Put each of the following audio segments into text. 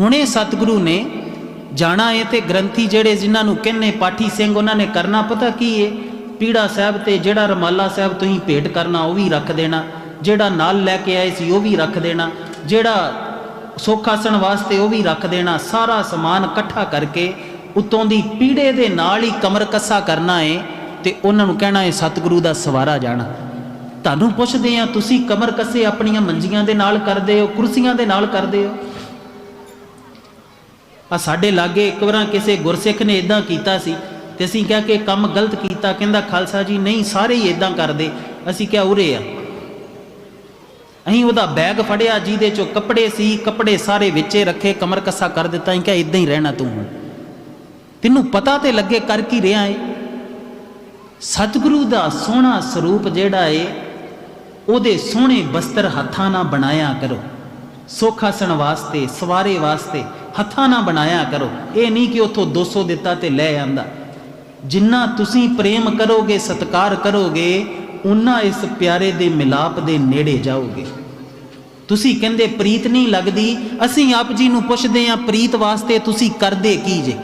ਹੁਣੇ ਸਤਿਗੁਰੂ ਨੇ ਜਾਣਾ ਏ ਤੇ ਗ੍ਰੰਥੀ ਜਿਹੜੇ ਜਿਨ੍ਹਾਂ ਨੂੰ ਕਹਿੰਨੇ ਪਾਠੀ ਸਿੰਘ ਉਹਨਾਂ ਨੇ ਕਰਨਾ, ਪਤਾ ਕੀ ਏ? ਪੀੜਾ ਸਾਹਿਬ ਤੇ ਜਿਹੜਾ ਰਮਾਲਾ ਸਾਹਿਬ ਤੁਸੀਂ ਭੇਟ ਕਰਨਾ, ਉਹ ਵੀ ਰੱਖ ਦੇਣਾ। ਜਿਹੜਾ ਨਾਲ ਲੈ ਕੇ ਆਏ ਸੀ, ਉਹ ਵੀ ਰੱਖ ਦੇਣਾ। ਜਿਹੜਾ ਸੋਖਾਸਣ ਵਾਸਤੇ, ਉਹ ਵੀ ਰੱਖ ਦੇਣਾ। ਸਾਰਾ ਸਮਾਨ ਇਕੱਠਾ ਕਰਕੇ ਉਤੋਂ ਦੀ ਪੀੜੇ ਦੇ ਨਾਲ ਹੀ ਕਮਰ ਕੱਸਾ ਕਰਨਾ ਏ ਤੇ ਉਹਨਾਂ ਨੂੰ ਕਹਿਣਾ ਏ, ਸਤਿਗੁਰੂ ਦਾ ਸਵਾਰਾ ਜਾਣਾ। ਤੁਹਾਨੂੰ ਪੁੱਛਦੇ ਆ ਤੁਸੀਂ ਕਮਰ ਕੱਸੇ ਆਪਣੀਆਂ ਮੰਜੀਆਂ ਦੇ ਨਾਲ ਕਰਦੇ ਹੋ, ਕੁਰਸੀਆਂ ਦੇ ਨਾਲ ਕਰਦੇ ਹੋ? ਆ ਸਾਡੇ ਲਾਗੇ ਇੱਕ ਵਾਰਾਂ ਕਿਸੇ ਗੁਰਸਿੱਖ ਨੇ ਇਦਾਂ ਕੀਤਾ ਸੀ ਤੇ ਅਸੀਂ ਕਿਹਾ ਕਿ ਕੰਮ ਗਲਤ ਕੀਤਾ, ਕਹਿੰਦਾ, ਖਾਲਸਾ ਜੀ, ਨਹੀਂ, ਸਾਰੇ ਹੀ ਇਦਾਂ ਕਰਦੇ। ਅਸੀਂ ਕਿਹਾ, ਉਰੇ ਆ। ਅਸੀਂ ਉਹਦਾ ਬੈਗ ਫੜਿਆ, ਜਿਹਦੇ ਚੋਂ ਕੱਪੜੇ ਸੀ, ਕੱਪੜੇ ਸਾਰੇ ਵਿੱਚੇ ਰੱਖੇ, ਕਮਰ ਕੱਸਾ ਕਰ ਦਿੱਤਾ। ਅਸੀਂ ਕਿਹਾ ਇਦਾਂ ਹੀ ਰਹਿਣਾ ਤੂੰ ਹੁਣ। ਤੈਨੂੰ ਪਤਾ ਤੇ ਲੱਗੇ ਕਰ ਕੀ ਰਿਹਾ ਏ। ਸਤਿਗੁਰੂ ਦਾ ਸੋਹਣਾ ਸਰੂਪ ਜਿਹੜਾ ਏ, ਉਹਦੇ ਸੋਹਣੇ ਬਸਤਰ ਹੱਥਾਂ ਨਾਲ ਬਣਾਇਆ ਕਰੋ। ਸੋਖਾਸਣ ਵਾਸਤੇ, ਸਵਾਰੇ ਵਾਸਤੇ। ਹੱਥਾਂ ਨਾਲ ਬਣਾਇਆ ਕਰੋ। ਇਹ ਨਹੀਂ ਕਿ ਉਥੋਂ 200 ਦਿੱਤਾ ਤੇ ਲੈ ਆਂਦਾ। ਜਿੰਨਾ ਤੁਸੀਂ ਪ੍ਰੇਮ ਕਰੋਗੇ, ਸਤਕਾਰ ਕਰੋਗੇ ਉਨਾ ਇਸ ਪਿਆਰੇ ਦੇ ਮਿਲਾਪ ਦੇ ਨੇੜੇ ਜਾਓਗੇ। ਤੁਸੀਂ ਕਹਿੰਦੇ, ਪ੍ਰੀਤ ਨਹੀਂ ਲੱਗਦੀ। ਅਸੀਂ ਆਪ ਜੀ ਨੂੰ ਪੁੱਛਦੇ ਆਂ ਪ੍ਰੀਤ ਵਾਸਤੇ ਤੁਸੀਂ ਕਰਦੇ ਕੀ ਜੇ?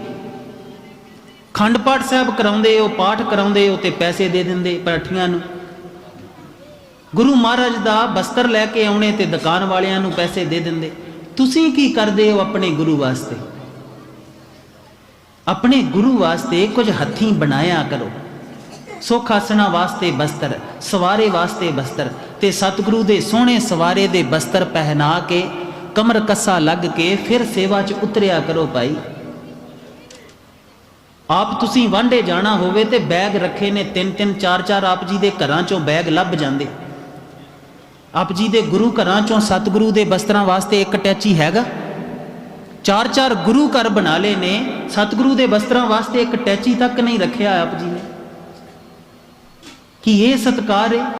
ਖੰਡ ਪਾਠ ਸਾਹਿਬ ਕਰਾਉਂਦੇ ਹੋ ਪਾਠ ਕਰਾਉਂਦੇ ਹੋ ਤੇ ਪੈਸੇ ਦੇ ਦਿੰਦੇ ਪਾਠੀਆਂ ਨੂੰ। ਗੁਰੂ ਮਹਾਰਾਜ ਦਾ ਬਸਤਰ ਲੈ ਕੇ ਆਉਣੇ ਤੇ ਦੁਕਾਨ ਵਾਲਿਆਂ ਨੂੰ ਪੈਸੇ ਦੇ ਦਿੰਦੇ। ਤੁਸੀਂ ਕੀ ਕਰਦੇ ਹੋ ਆਪਣੇ ਗੁਰੂ ਵਾਸਤੇ? ਆਪਣੇ ਗੁਰੂ ਵਾਸਤੇ ਕੁਝ ਹੱਥੀਂ ਬਣਾਇਆ ਕਰੋ। ਸੋਖਾਸਣਾ ਵਾਸਤੇ ਬਸਤਰ, ਸਵਾਰੇ ਵਾਸਤੇ ਬਸਤਰ ਤੇ ਸਤਿਗੁਰੂ ਦੇ ਸੋਹਣੇ ਸਵਾਰੇ ਦੇ ਬਸਤਰ ਪਹਿਨਾ ਕੇ ਕਮਰ ਕੱਸਾ ਲੱਗ ਕੇ ਫਿਰ ਸੇਵਾ 'ਚ ਉਤਰਿਆ ਕਰੋ ਭਾਈ। ਆਪ ਤੁਸੀਂ ਵਾਂਡੇ ਜਾਣਾ ਹੋਵੇ ਤੇ ਬੈਗ ਰੱਖੇ ਨੇ ਤਿੰਨ ਤਿੰਨ ਚਾਰ ਚਾਰ ਆਪ ਜੀ ਦੇ ਘਰਾਂ 'ਚੋਂ ਬੈਗ ਲੱਭ ਜਾਂਦੇ। ਆਪ ਜੀ ਦੇ ਗੁਰੂ ਘਰਾਂ 'ਚੋਂ ਸਤਿਗੁਰੂ ਦੇ ਬਸਤਰਾਂ ਵਾਸਤੇ ਇੱਕ ਟੈਚੀ ਹੈਗਾ। ਚਾਰ ਚਾਰ ਗੁਰੂ ਘਰ ਬਣਾ ਲਏ ਨੇ, ਸਤਿਗੁਰੂ ਦੇ ਬਸਤਰਾਂ ਵਾਸਤੇ ਇੱਕ ਟੈਚੀ ਤੱਕ ਨਹੀਂ ਰੱਖਿਆ ਆਪ ਜੀ ਨੇ। ਕੀ ਇਹ ਸਤਕਾਰ ਹੈ